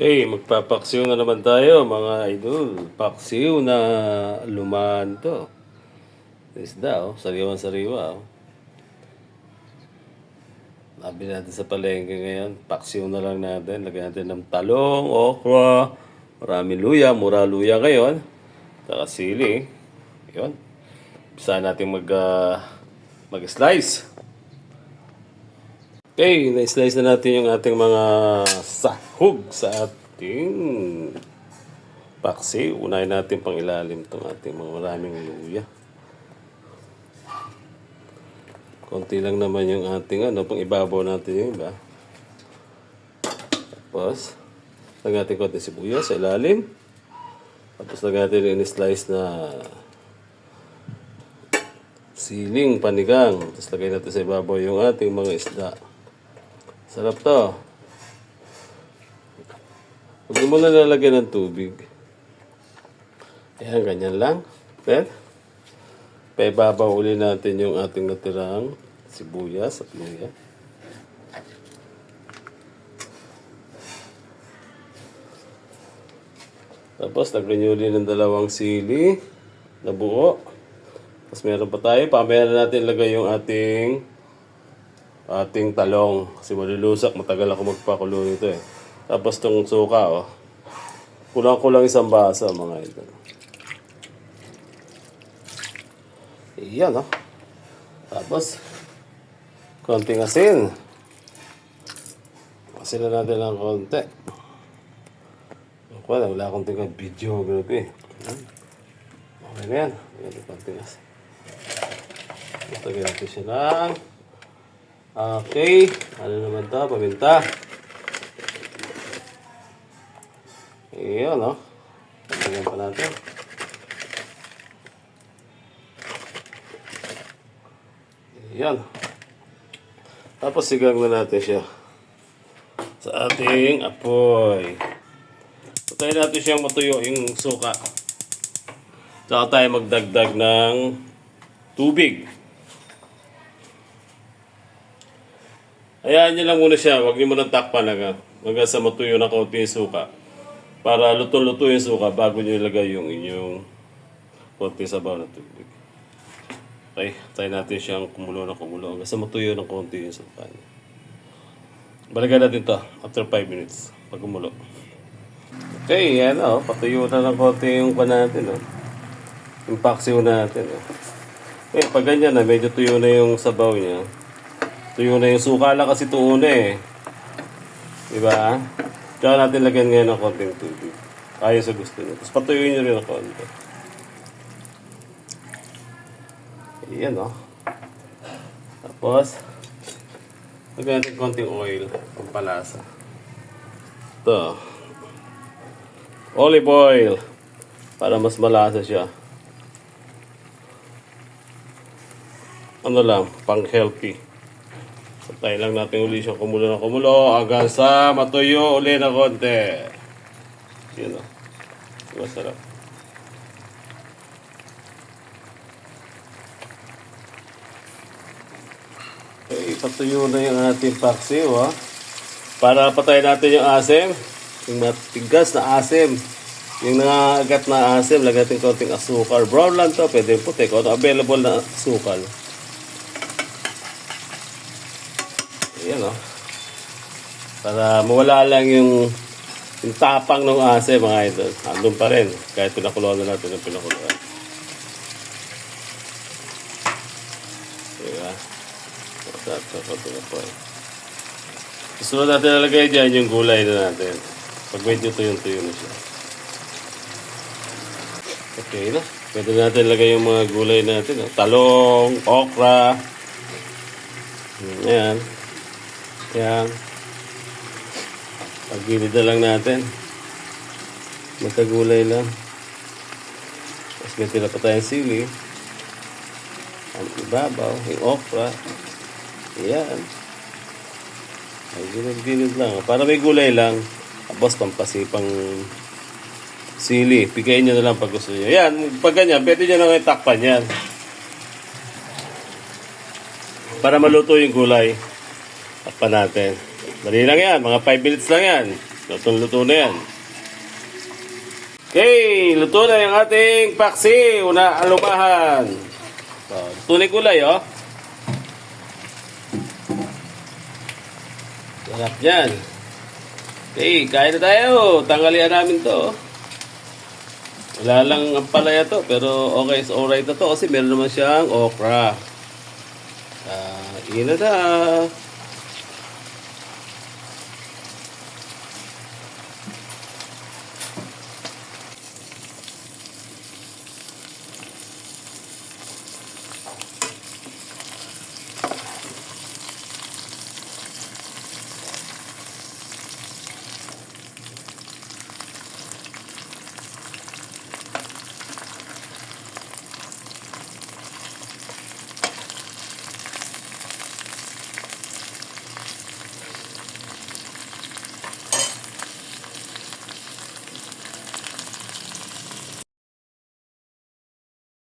Okay, magpapaksiw na naman tayo mga idol. Paksiw na lumaan to. Isda oh, sariwan-sariwa oh. Labi natin sa palengke ngayon. Paksiw na lang natin. Lagyan natin ng talong, okra, marami luya, mura luya ngayon. Saka sili. Yun. Bisa natin mag, ah, mag-slice. Okay, na-slice na natin yung ating mga sahog sa ating paksi. Unahin natin pang ilalim itong ating mga maraming luya. Konti lang naman yung ating ano, pang ibabaw natin yung iba. Tapos, lagyan natin konti sibuyas sa ilalim. Tapos lagyan natin yung slice na siling panigang. Tapos lagay natin sa ibabaw yung ating mga isda. Sarap to. Huwag mo na lalagyan ng tubig. Ayan, ganyan lang. Then, paibabaw uli natin yung ating natirang sibuyas at luya. Tapos, nyo uli ng dalawang sili na buo. Tapos, meron pa tayo. Pamaya natin lagay yung ating ating talong. Kasi malulusak, matagal ako magpakulo nito eh. Tapos tong suka, oh. Kulang-kulang isang basa, mga ito. Iyan, oh. Tapos, konting asin. Asin na natin ng konti. Wala, wala akong tingnan video. Grabe. Okay na yan. Ayan, konting asin. Matagyan natin siya ng Okay. Ano naman to? Paminta. Iyon, no? Lagyan pa natin. Iyan. Tapos sigang na natin siya sa ating apoy. Patayin natin siyang matuyo yung suka. Saka tayo magdagdag ng tubig. Hayaan niyo lang muna siya. Huwag niyo muna takpan lang. Hanggang sa matuyo na kaunti yung suka. Para luto-luto yung suka bago niyo ilagay yung inyong konti sabaw na tubig. Okay, tayo natin siyang kumulo na kumulo. Hanggang sa matuyo ng kaunti yung suka niya. Balikan natin to after 5 minutes. Pag kumulo. Okay, yan o. Patuyo na ng konti yung pa natin. Oh. Yung paksiw natin. Oh. Okay, pag ganyan na, medyo tuyo na yung sabaw niya. Tuyo na yung suka lang kasi tuyo na eh. Diba? Tsaka natin lagyan ngayon ng konting tubig. Ayaw sa gusto niyo. Tapos patuyuin niyo rin ng konti. Ayan o. Tapos, lagyan natin konting oil. Pampalasa. Ito. Olive oil. Para mas malasa siya. Ano lang, pang healthy. Patay lang natin uli siya kumulo na kumulo hanggang sa matuyo uli na konti. Yun o. Masarap. Okay, patuyo na yung ating paksiw ha. Para patay natin yung asim. Yung matigas na asim. Yung nangagat na asim, lagyan natin konting asukal. Brown lang to, pwede puti. Kung ano available na asukal. Ayan o. Para mawala lang yung, yung tapang ng ase mga idol. Andun pa rin. Kahit pinakuluan na natin yung pinakuluan. Diba? Masarap na po eh. Susunod natin nalagay dyan yung gulay na natin. Pag medyo tuyong-tuyo na siya. Okay na. Pwede natin lagay yung mga gulay natin. Talong, okra. Ayan. Yan. Pagilid na lang natin. Magkagulay lang. Tapos may tira pa tayong sili. Ang ibabaw, yung okra. Yan. Ay, gilid-gilid lang. Para may gulay lang. Tapos pampasipang sili. Pigayin nyo na lang pag gusto nyo. Yan, pag ganyan, pwede nyo lang itakpan yan. Para maluto yung gulay. Takpan natin. Dali lang yan. Mga 5 minutes lang yan. Lutong-luto na yan. Okay, luto na yung ating paksi. Una alumahan. So, tunay kulay, oh. Sarap yan. Okay, kain na tayo. Tanghalian namin to. Wala lang ang palaya to, pero okay, so alright na to kasi meron naman siyang okra. Ah, uh, na na.